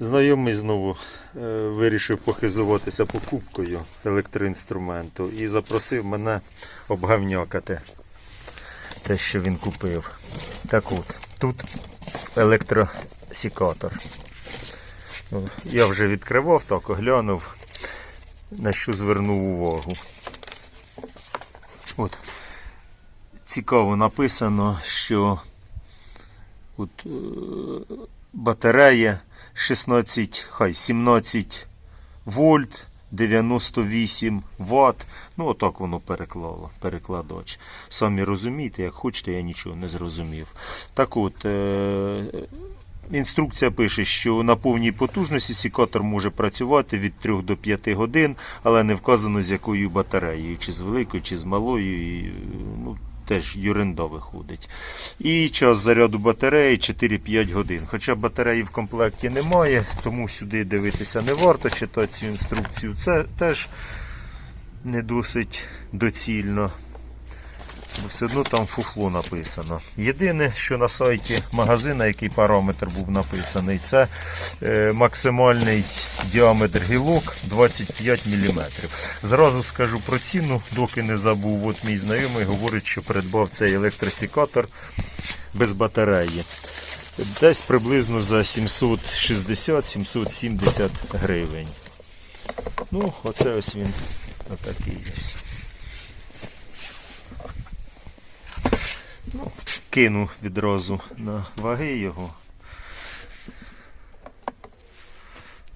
Знайомий знову е, вирішив похизуватися покупкою електроінструменту і запросив мене обгавнякати те, що він купив. Так от, тут електросікатор. Ну, Я вже відкривав, так оглянув, на що звернув увагу. От. Цікаво написано, що от, е, батарея 16, хай 17 вольт, 98 ватт. Ну, отак воно переклало, перекладач. Самі розумієте, як хочете, я нічого не зрозумів. Так от, е- інструкція пише, що на повній потужності сікатор може працювати від 3 до 5 годин, але не вказано з якою батареєю, чи з великою, чи з малою. Ну, теж юренда виходить. І час заряду батареї 4-5 годин. Хоча батареї в комплекті немає, тому сюди дивитися не варто читати цю інструкцію. Це теж не досить доцільно. Бо все одно там фуфло написано. Єдине, що на сайті магазина, який параметр був написаний, це е, максимальний діаметр гілок 25 мм. Зразу скажу про ціну, доки не забув. От мій знайомий говорить, що придбав цей електросікатор без батареї. Десь приблизно за 760-770 гривень. Ну, оце ось він отакий ось. Ну, кину відразу на ваги його.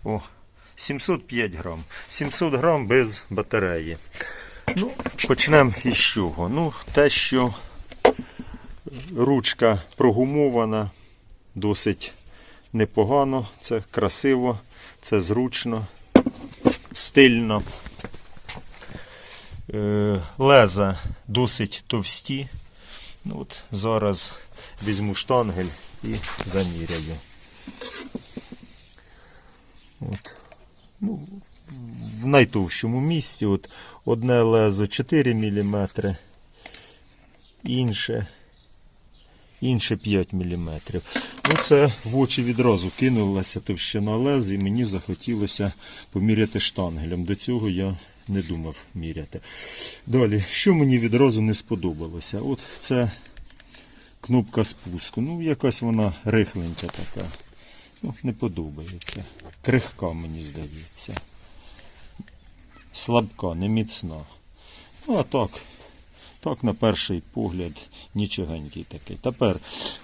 О, 705 грам. 700 грам без батареї. Ну, почнемо із чого. Ну, те, що ручка прогумована, досить непогано, це красиво, це зручно, стильно. Е, Леза досить товсті. Ну, от зараз візьму штангель і заміряю. От. Ну, в найтовщому місці от одне лезо 4 мм, інше, інше 5 мм. Ну, це в очі відразу кинулася товщина лез, і мені захотілося поміряти штангелем. До цього я не думав міряти. Далі, що мені відразу не сподобалося? От це кнопка спуску. Ну, якась вона рихленька така. Ну, не подобається. Крихка, мені здається. Слабка, не міцна. Ну, а так, так, на перший погляд, нічогенький такий. Тепер,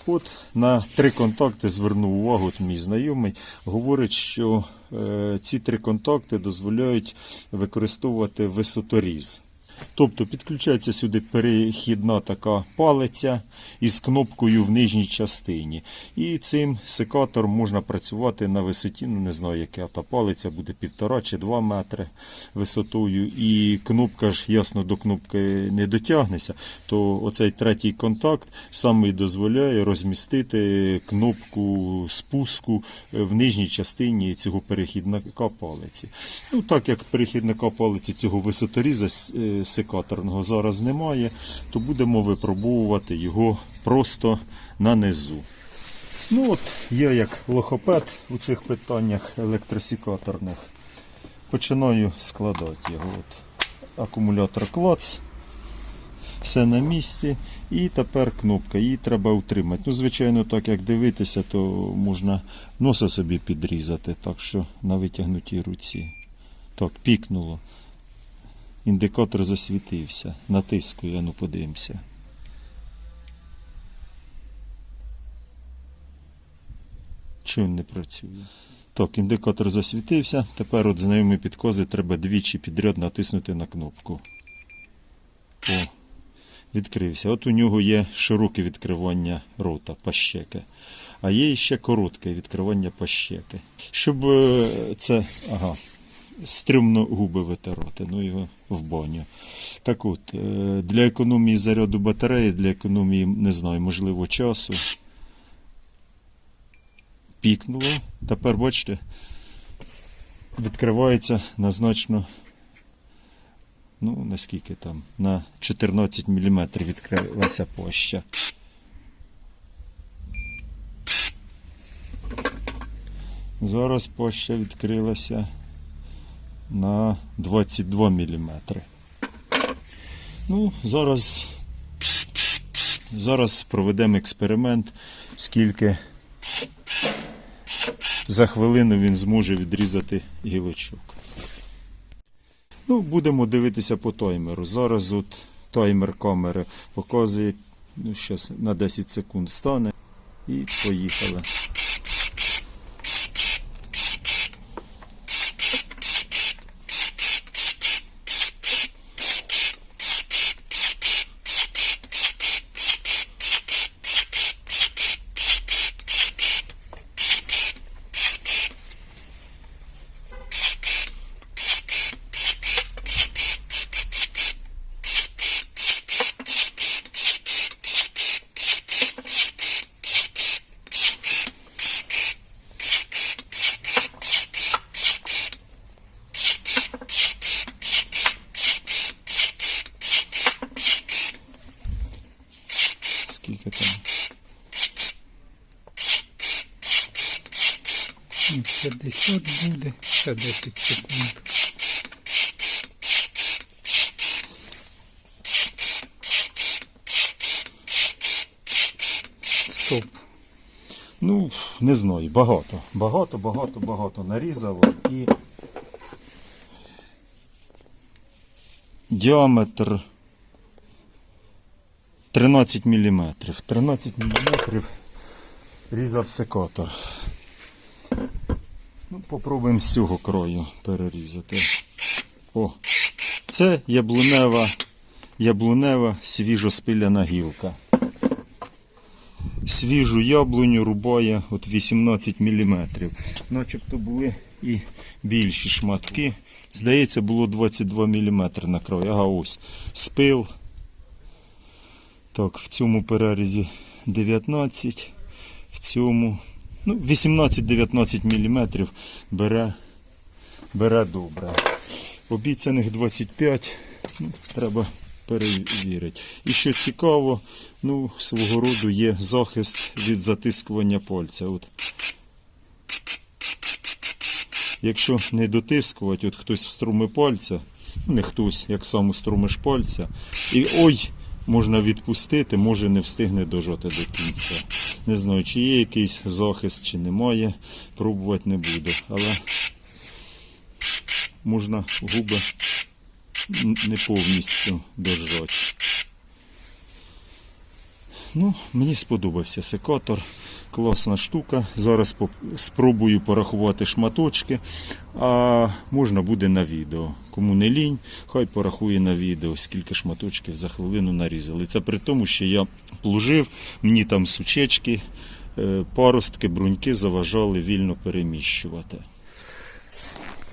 от на три контакти звернув увагу мій знайомий. Говорить, що е, ці три контакти дозволяють використовувати висоторіз. Тобто підключається сюди перехідна така палиця із кнопкою в нижній частині. І цим секатором можна працювати на висоті, ну не знаю, яка та палиця буде півтора чи два метри висотою. І кнопка ж ясно до кнопки не дотягнеться, то оцей третій контакт саме і дозволяє розмістити кнопку спуску в нижній частині цього перехідника палиці. Ну так як перехідника палиці цього висоторіза е, секаторного зараз немає, то будемо випробовувати його просто на низу. Ну от я як лохопед у цих питаннях електросікаторних. Починаю складати його. От. Акумулятор клац. Все на місці. І тепер кнопка. Її треба утримати. Ну, звичайно, так як дивитися, то можна носа собі підрізати, так що на витягнутій руці. Так, пікнуло. Індикатор засвітився. Натискую, ну подивимося. Він не працює? Так, індикатор засвітився. Тепер от знайомі підкази треба двічі підряд натиснути на кнопку. О, відкрився. От у нього є широке відкривання рота, пащеки. А є ще коротке відкривання пащеки. Щоб е, це. Ага. Стримно губи витирати, ну його в баню. Так от, е, для економії заряду батареї, для економії, не знаю, можливо, часу. Пікнуло. Тепер, бачите, відкривається на значно, ну, наскільки там, на 14 мм відкрилася площа. Зараз площа відкрилася на 22 мм. Ну, зараз, зараз проведемо експеримент, скільки за хвилину він зможе відрізати гілочок. Ну, будемо дивитися по таймеру. Зараз от таймер камери показує, ну, на 10 секунд стане. І поїхали. Скільки там? Ну, 50 буде, ще 10 секунд. Стоп. Ну, не знаю, багато. Багато, багато, багато нарізало і діаметр 13 мм. 13 мм різав секатор. Ну, попробуємо з цього краю перерізати. О, це яблунева, яблунева свіжоспиляна гілка свіжу яблуню рубає от 18 мм. Начебто були і більші шматки. Здається, було 22 мм на краю. Ага, ось спил. Так, в цьому перерізі 19, в цьому ну, 18-19 мм бере, бере добре. Обіцяних 25 ну, треба перевірити. І що цікаво, ну, свого роду є захист від затискування пальця. От. Якщо не дотискувати, от хтось вструми пальця, не хтось, як сам струмиш пальця, і ой, можна відпустити, може не встигне дожати до кінця. Не знаю, чи є якийсь захист, чи немає, пробувати не буду. Але можна губи не повністю держати. Ну, мені сподобався секатор. Класна штука. Зараз спробую порахувати шматочки, а можна буде на відео. Кому не лінь, хай порахує на відео, скільки шматочків за хвилину нарізали. Це при тому, що я плужив, мені там сучечки, е, паростки, бруньки заважали вільно переміщувати.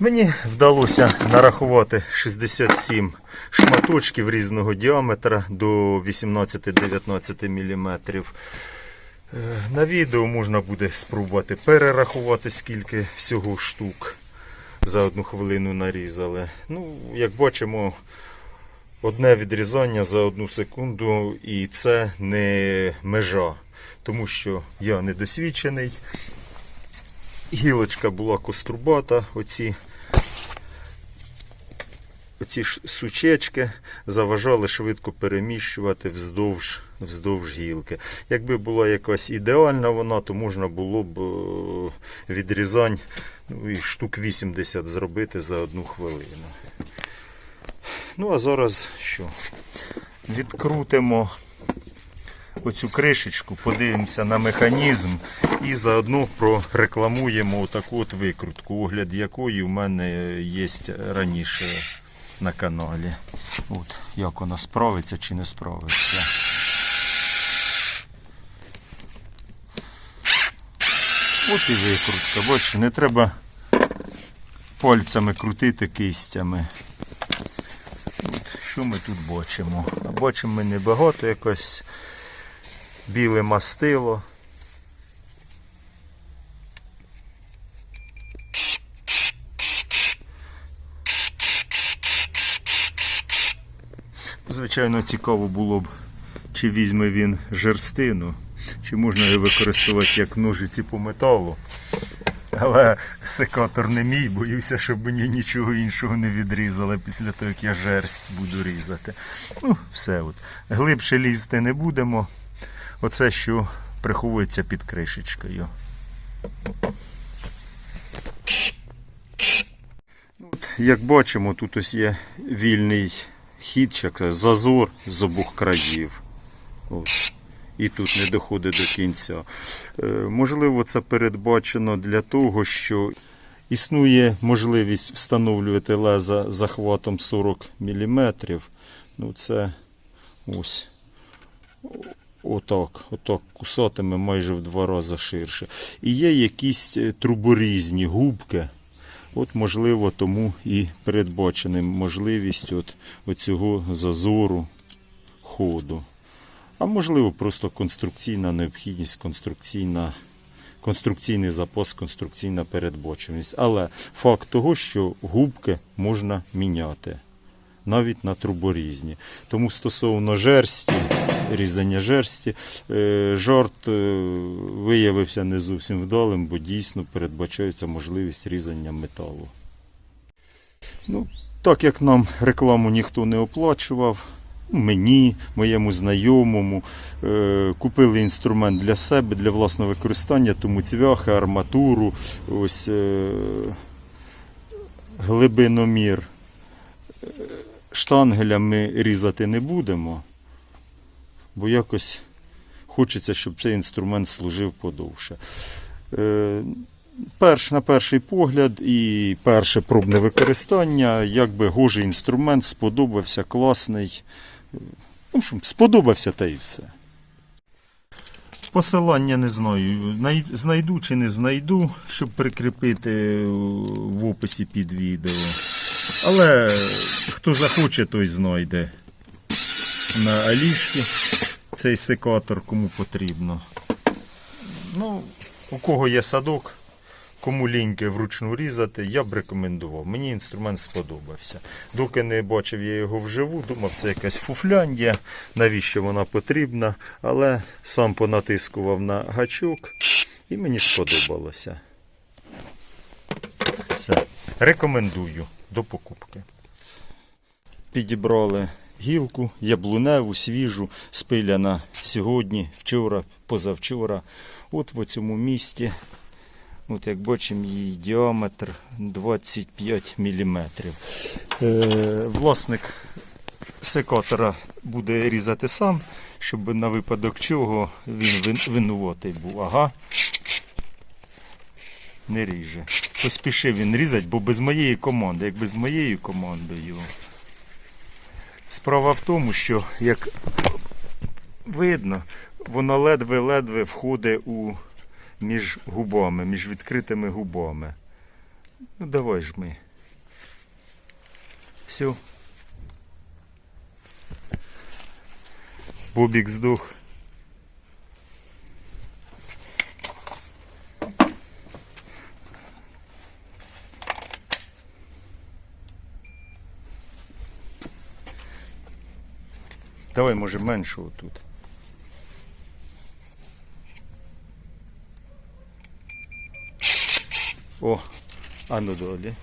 Мені вдалося нарахувати 67 шматочків різного діаметра до 18-19 мм. На відео можна буде спробувати перерахувати, скільки всього штук за одну хвилину нарізали. Ну, як бачимо, одне відрізання за одну секунду, і це не межа, тому що я недосвідчений. Гілочка була кострубата, оці, оці сучечки заважали швидко переміщувати вздовж, вздовж гілки. Якби була якась ідеальна вона, то можна було б е, відрізань ну, і штук 80 зробити за одну хвилину. Ну, а зараз що? Відкрутимо оцю кришечку, подивимося на механізм і заодно прорекламуємо таку от викрутку, огляд якої в мене є раніше на каналі. От, як вона справиться чи не справиться. От і викрутка, бачите, не треба пальцями крутити кистями. От, що ми тут бачимо? Бачимо ми небагато якось біле мастило. Звичайно, цікаво було б, чи візьме він жерстину, чи можна його використовувати як ножиці по металу. Але секатор не мій, боюся, щоб мені нічого іншого не відрізали після того, як я жерсть буду різати. Ну, все от. Глибше лізти не будемо. Оце що приховується під кришечкою. От, як бачимо, тут ось є вільний хід, як зазор з обох країв. От. І тут не доходить до кінця. Е, можливо, це передбачено для того, що існує можливість встановлювати леза захватом 40 мм. Ну, це ось. Отак, отак кусатиме майже в два рази ширше. І є якісь е, труборізні губки. От, можливо, тому і передбачена можливість от, оцього зазору ходу. А можливо, просто конструкційна необхідність, конструкційна, конструкційний запас, конструкційна передбаченість. Але факт того, що губки можна міняти навіть на труборізні. Тому стосовно жерсті, різання жерсті, е, жарт е, виявився не зовсім вдалим, бо дійсно передбачається можливість різання металу. Ну, так як нам рекламу ніхто не оплачував, мені, моєму знайомому, е, купили інструмент для себе, для власного використання, тому цвяхи, арматуру, ось глибиномір. Штангеля ми різати не будемо, бо якось хочеться, щоб цей інструмент служив подовше. Е, перш, на перший погляд і перше пробне використання, якби гожий інструмент, сподобався, класний. Ну, сподобався та і все. Посилання не знаю, знайду чи не знайду, щоб прикріпити в описі під відео. Але хто захоче, той знайде на Алішці цей секатор, кому потрібно. Ну, у кого є садок, кому ліньки вручну різати, я б рекомендував. Мені інструмент сподобався. Доки не бачив я його вживу, думав, це якась фуфляндія, навіщо вона потрібна, але сам понатискував на гачок і мені сподобалося. Все. Рекомендую до покупки. Підібрали гілку яблуневу, свіжу, спиляна сьогодні, вчора, позавчора. От в цьому місті, от як бачимо, її діаметр 25 мм. Е, власник секатора буде різати сам, щоб на випадок чого він винуватий був. Ага. Не ріже. Поспішив він різати, бо без моєї команди, як без моєю командою. Справа в тому, що як видно, вона ледве-ледве входить у між губами, між відкритими губами. Ну давай ж ми. Все. Бобік здох. Давай, може, меншу отут. О, а ну долі.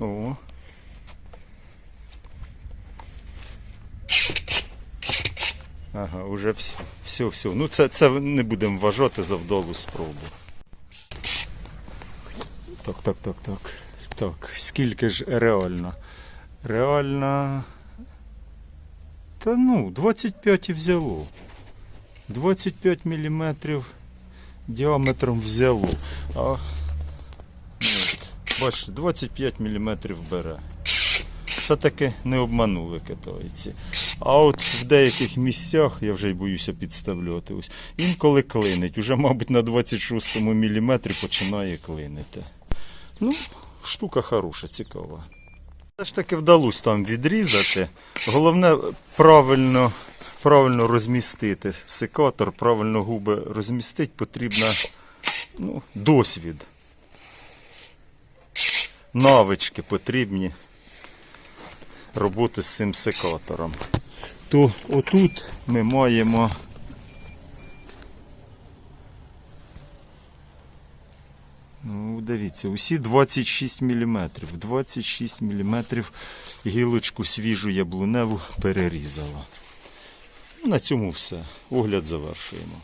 О. Ага, уже все, все, все. Ну це, це не будемо вважати за вдалу спробу. Так, так, так, так. Так, скільки ж реально? Реально. Та ну, 25 і взяло. 25 мм діаметром взяло. А, от, бачите, 25 мм бере. Все-таки не обманули китайці. А от в деяких місцях, я вже й боюся підставляти, ось, інколи клинить. Уже, мабуть, на 26 мм починає клинити. Ну, штука хороша, цікава. Все ж таки вдалося там відрізати. Головне правильно, правильно розмістити секатор, правильно губи розмістити, потрібно ну, досвід. Навички потрібні роботи з цим секатором. То отут ми маємо дивіться, усі 26 мм. 26 мм гілочку свіжу яблуневу перерізала. Ну, На цьому все. Огляд завершуємо.